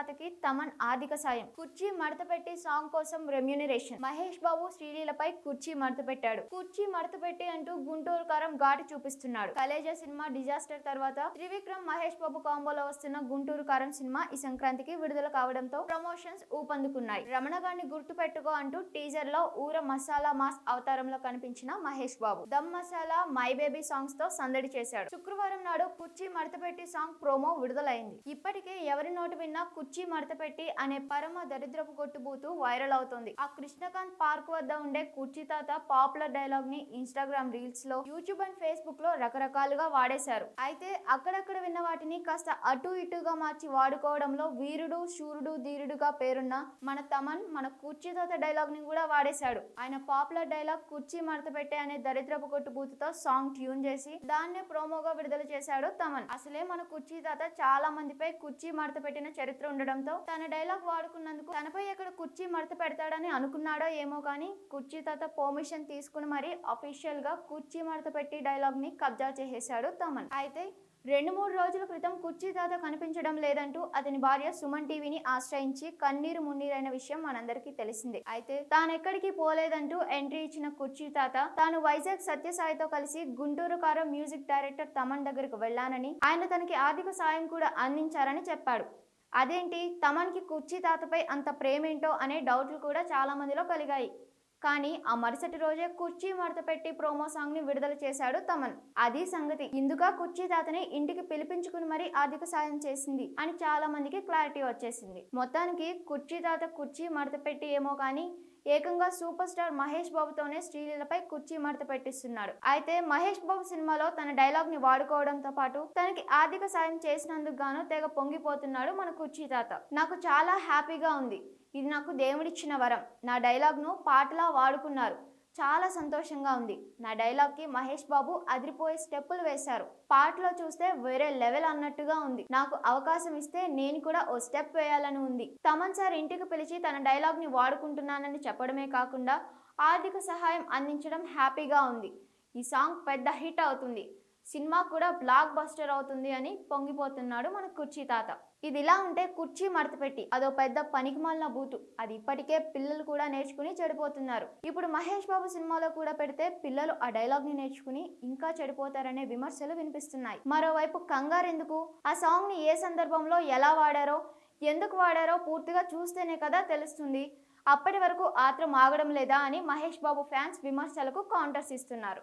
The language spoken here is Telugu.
తాతకి తమన్ ఆర్థిక సాయం. కుర్చీ మడత పెట్టి సాంగ్ కోసం రెమ్యూనరేషన్. మహేష్ బాబు శ్రీలీలపై కుర్చీ మడత పెట్టాడు. కుర్చీ మడత పెట్టి అంటూ గుంటూరు కారం ఘాటు చూపిస్తున్నాడు. కలేజా సినిమా డిజాస్టర్ తర్వాత త్రివిక్రమ్ మహేష్ బాబు కాంబోలో వస్తున్న గుంటూరు కారం సినిమా ఈ సంక్రాంతికి విడుదల కావడంతో ప్రమోషన్స్ ఊపందుకున్నాయి. రమణ గారిని గుర్తు పెట్టుకో అంటూ టీజర్లో ఊర మసాలా మాస్ అవతారంలో కనిపించిన మహేష్ బాబు. దమ్ మసాలా మై బేబీ సాంగ్స్తో సందడి చేశాడు. శుక్రవారం నాడు కుర్చీ మడతపెట్టి సాంగ్ ప్రోమో విడుదలైంది. ఇప్పటికే ఎవరి నోటి విన్నా కుర్చీ కుర్చీ మడతపెట్టి అనే పరమ దరిద్రపు కొట్టుబూతు వైరల్ అవుతుంది. ఆ కృష్ణకాంత్ పార్క్ వద్ద ఉండే కుర్చీ తాత పాపులర్ డైలాగ్ని ఇన్స్టాగ్రామ్ రీల్స్లో యూట్యూబ్ అండ్ ఫేస్బుక్లో రకరకాలుగా వాడేశారు. అయితే అక్కడక్కడ విన్న వాటిని కాస్త అటు ఇటుగా మార్చి వాడుకోవడంలో వీరుడు శూరుడు ధీరుడుగా పేరున్న మన తమన్ మన కుర్చీ తాత డైలాగ్ని కూడా వాడేశాడు. ఆయన పాపులర్ డైలాగ్ కుర్చీ మడతపెట్టే అనే దరిద్రపు కొట్టుబూతుతో సాంగ్ ట్యూన్ చేసి దాన్నే ప్రోమోగా విడుదల చేశాడు తమన్. అసలే మన కుర్చీ తాత చాలా మందిపై కుర్చీ మడత పెట్టిన చరిత్ర ఉండడంతో తన డైలాగ్ వాడుకున్నందుకు తనపై ఎక్కడ కుర్చీ మడత పెడతాడని అనుకున్నాడో ఏమో కానీ కుర్చీ తాత పర్మిషన్ తీసుకుని మరి అఫీషియల్గా కుర్చీ మడత పెట్టి డైలాగ్ని కబ్జా చేసేశాడు తమన్. అయితే రెండు మూడు రోజుల క్రితం కుర్చీ తాత కనిపించడం లేదంటూ అతని భార్య సుమన్ టీవీని ఆశ్రయించి కన్నీరు మున్నీరైన విషయం మనందరికీ తెలిసిందే. అయితే తానెక్కడికి పోలేదంటూ ఎంట్రీ ఇచ్చిన కుర్చీ తాత తాను వైజాగ్ సత్యసాయితో కలిసి గుంటూరు కారం మ్యూజిక్ డైరెక్టర్ తమన్ దగ్గరకు వెళ్ళానని ఆయన తనకి ఆర్థిక సాయం కూడా అందించారని చెప్పాడు. అదేంటి? తమన్కి కుర్చీ తాతపై అంత ప్రేమేంటో అనే డౌట్లు కూడా చాలామందిలో కలిగాయి. కానీ ఆ మరుసటి రోజే కుర్చీ మడత పెట్టి ప్రోమో సాంగ్ని విడుదల చేశాడు తమన్. అది సంగతి. ఇందుగా కుర్చీ తాతని ఇంటికి పిలిపించుకుని మరీ ఆర్థిక సాయం చేసింది అని చాలా మందికి క్లారిటీ వచ్చేసింది. మొత్తానికి కుర్చీ తాత కుర్చీ మడత పెట్టి ఏమో కానీ ఏకంగా సూపర్ స్టార్ మహేష్ బాబుతోనే శ్రీలీలపై కుర్చీ మడత పెట్టిస్తున్నాడు అయితే మహేష్ బాబు సినిమాలో తన డైలాగ్ని వాడుకోవడంతో పాటు తనకి ఆర్థిక సాయం చేసినందుకు గాను తెగ పొంగిపోతున్నాడు మన కుర్చీ తాత. నాకు చాలా హ్యాపీగా ఉంది. ఇది నాకు దేవుడిచ్చిన వరం. నా డైలాగ్ను పాటలా వాడుకున్నారు. చాలా సంతోషంగా ఉంది. నా డైలాగ్కి మహేష్ బాబు అదిరిపోయే స్టెప్పులు వేశారు. పాటలో చూస్తే వేరే లెవెల్ అన్నట్టుగా ఉంది. నాకు అవకాశం ఇస్తే నేను కూడా ఓ స్టెప్ వేయాలని ఉంది. తమన్ సార్ ఇంటికి పిలిచి తన డైలాగ్ని వాడుకుంటున్నానని చెప్పడమే కాకుండా ఆర్థిక సహాయం అందించడం హ్యాపీగా ఉంది. ఈ సాంగ్ పెద్ద హిట్ అవుతుంది. సినిమా కూడా బ్లాక్ బస్టర్ అవుతుంది అని పొంగిపోతున్నాడు మన కుర్చీ తాత. ఇది ఇలా ఉంటే కుర్చీ మడతపెట్టి అదో పెద్ద పనికిమాలిన బూతు. అది ఇప్పటికే పిల్లలు కూడా నేర్చుకుని చెడిపోతున్నారు. ఇప్పుడు మహేష్ బాబు సినిమాలో కూడా పెడితే పిల్లలు ఆ డైలాగ్ని నేర్చుకుని ఇంకా చెడిపోతారనే విమర్శలు వినిపిస్తున్నాయి. మరోవైపు కంగారెందుకు ఆ సాంగ్ని ఏ సందర్భంలో ఎలా వాడారో ఎందుకు వాడారో పూర్తిగా చూస్తేనే కదా తెలుస్తుంది. అప్పటి వరకు ఆత్రం ఆగడం లేదా అని మహేష్ బాబు ఫ్యాన్స్ విమర్శలకు కౌంటర్స్ ఇస్తున్నారు.